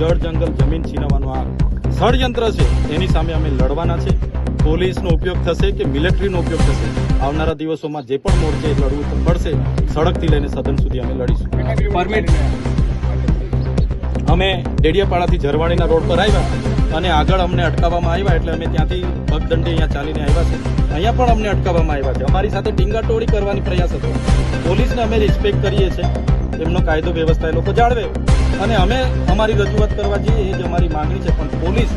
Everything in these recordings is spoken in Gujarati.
જળ જંગલ જમીન છીનવવાનું આ ષડયંત્ર છે એની સામે અમે લડવાના છે. પોલીસનો ઉપયોગ થશે કે મિલિટરીનો ઉપયોગ થશે? આવનારા દિવસોમાં જે પણ મોરચે લડવું પડશે. સડકથી લઈને સદન સુધી અમે લડીશું. પરમિટ અમે ડેડિયાપાડાથી ઝરવાણીના રોડ પર આવ્યા અને આગળ અમને અટકાવવામાં આવ્યા એટલે અમે ત્યાંથી પગદંડે અહીંયા ચાલીને આવ્યા છે. અહીંયા પણ અમને અટકાવવામાં આવ્યા છે. અમારી સાથે ડીંગાટોળી કરવાની પ્રયાસ હતો. પોલીસને અમે રિસ્પેક્ટ કરીએ છીએ. એમનો કાયદો વ્યવસ્થા એ લોકો જાળવે. અને અમે અમારી રજૂઆત કરવા જઈએ એ જ અમારી માંગણી છે પણ પોલીસ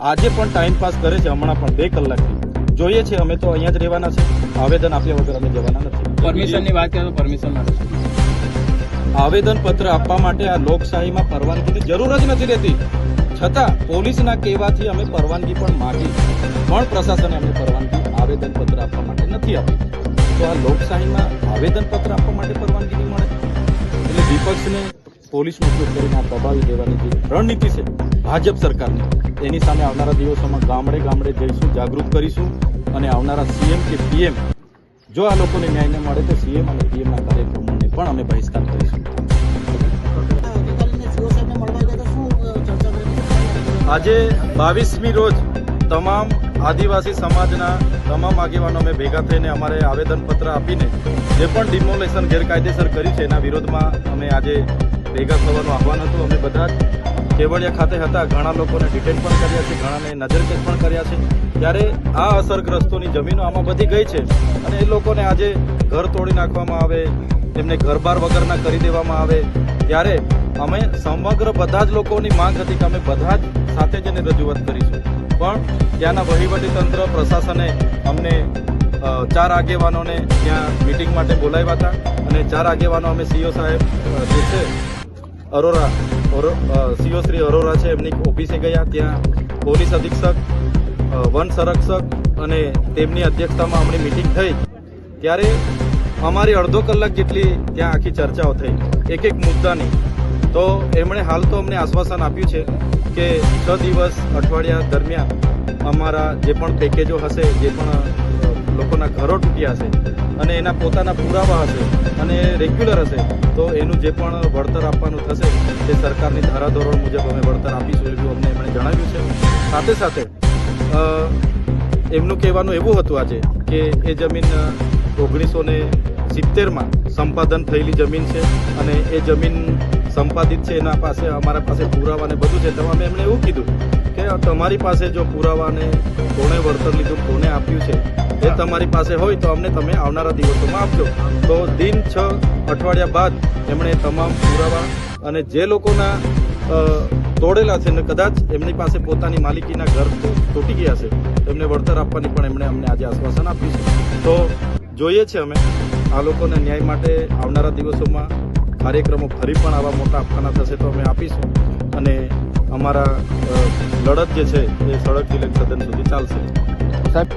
આજે પણ ટાઈમ પાસ કરે છે હમણાં પણ બે કલાકથી. જોઈએ છે અમે તો અહીંયા જ રહેવાના છે. આવેદન આપ્યા વગર અમે જવાના નથી. પરમિશનની વાત કરીએ તો પરમિશન માટે આવેદન પત્ર આપવા માટે આ લોકશાહીમાં પરવાનગીની જરૂર જ નથી રહેતી. છતાં પોલીસના કહેવાથી અમે પરવાનગી પણ માગી. પણ પ્રશાસને અમને પરવાનગી આવેદન પત્ર આપવા માટે નથી આપી. તો આ લોકશાહીમાં આવેદનપત્ર આપવા માટે પરવાનગી નહીં મળે? એટલે વિપક્ષને પોલીસનો ઉપયોગ કરીને આ દબાવી દેવાની જે રણનીતિ છે ભાજપ સરકારની એની સામે આવનારા દિવસોમાં ગામડે ગામડે જઈશું જાગૃત કરીશું અને આવનારા સીએમ કે પીએમ જો આ લોકોને ન્યાય ન મળે તો સીએમ અને પીએમના કાર્યક્રમોને પણ અમે બહિષ્કાર કરીશું. આજે બાવીસમી રોજ તમામ આદિવાસી સમાજના તમામ આગેવાનો અમે ભેગા થઈને અમારે આવેદનપત્ર આપીને જે પણ ડિમોલેશન ગેરકાયદેસર કર્યું છે, એના વિરોધમાં અમે આજે ભેગા થવાનું આહવાન હતું. અમે બધા જ કેવડિયા ખાતે હતા. ઘણા લોકોને ડિટેન પણ કર્યા છે, ઘણાને નજરકેદ પણ કર્યા છે. ત્યારે આ અસરગ્રસ્તોની જમીનો આમાં બધી ગઈ છે અને એ લોકોને આજે ઘર તોડી નાખવામાં આવે એમને ઘરબાર વગરના કરી દેવામાં આવે. ત્યારે અમે સમગ્ર બધા જ લોકોની માંગ હતી કે અમે બધા જ સાથે જઈને રજૂઆત કરીશું. પણ ત્યાંના વહીવટીતંત્ર પ્રશાસને અમને ચાર આગેવાનોને ત્યાં મિટિંગ માટે બોલાવ્યા હતા અને ચાર આગેવાનો અમે સીઓ સાહેબ જે છે, અરોરા સીઓ શ્રી અરોરા છે, એમની ઓફિસે ગયા. ત્યાં પોલીસ અધિક્ષક વન સંરક્ષક અને તેમની અધ્યક્ષતામાં અમની મિટિંગ થઈ. ત્યારે અમારી અડધો કલાક જેટલી ત્યાં આખી ચર્ચાઓ થઈ. એક એક મુદ્દાની. તો એમણે હાલ તો અમને આશ્વાસન આપ્યું છે કે છ દિવસ અઠવાડિયા દરમિયાન અમારા જે પણ પેકેજો હશે, જે પણ લોકોના ઘરો તૂટ્યા હશે અને એના પોતાના પુરાવા હશે અને રેગ્યુલર હશે, તો એનું જે પણ વળતર આપવાનું થશે તે સરકારની ધારાધોરણ મુજબ અમે વળતર આપીશું એવું અમને એમણે જણાવ્યું છે. સાથે સાથે એમનું કહેવાનું એવું હતું આજે કે એ જમીન ઓગણીસો ને સિત્તેરમાં સંપાદન થયેલી જમીન છે અને એ જમીન સંપાદિત છે, એના પાસે, અમારા પાસે પુરાવા ને બધું છે. તો અમે એમણે એવું કીધું કે તમારી પાસે જો પુરાવા ને કોણે વળતર લીધું કોને આપ્યું છે, એ તમારી પાસે હોય તો અમને તમે આવનારા દિવસોમાં આપજો. તો દિન છ અઠવાડિયા બાદ એમણે તમામ પુરાવા અને જે લોકોના તોડેલા છે ને કદાચ એમની પાસે પોતાની માલિકીના ઘર તૂટી ગયા છે એમને વળતર આપવાની પણ એમણે અમને આજે આશ્વાસન આપ્યું છે. તો જોઈએ છે અમે આ લોકોને ન્યાય માટે આવનારા દિવસોમાં કાર્યક્રમો ફરી પણ આવા મોટા આપવાના થશે તો અમે આપીશું. અને અમારા લડત જે છે એ સડક ઇલેક્ટ્રન સુધી ચાલશે. સાહેબ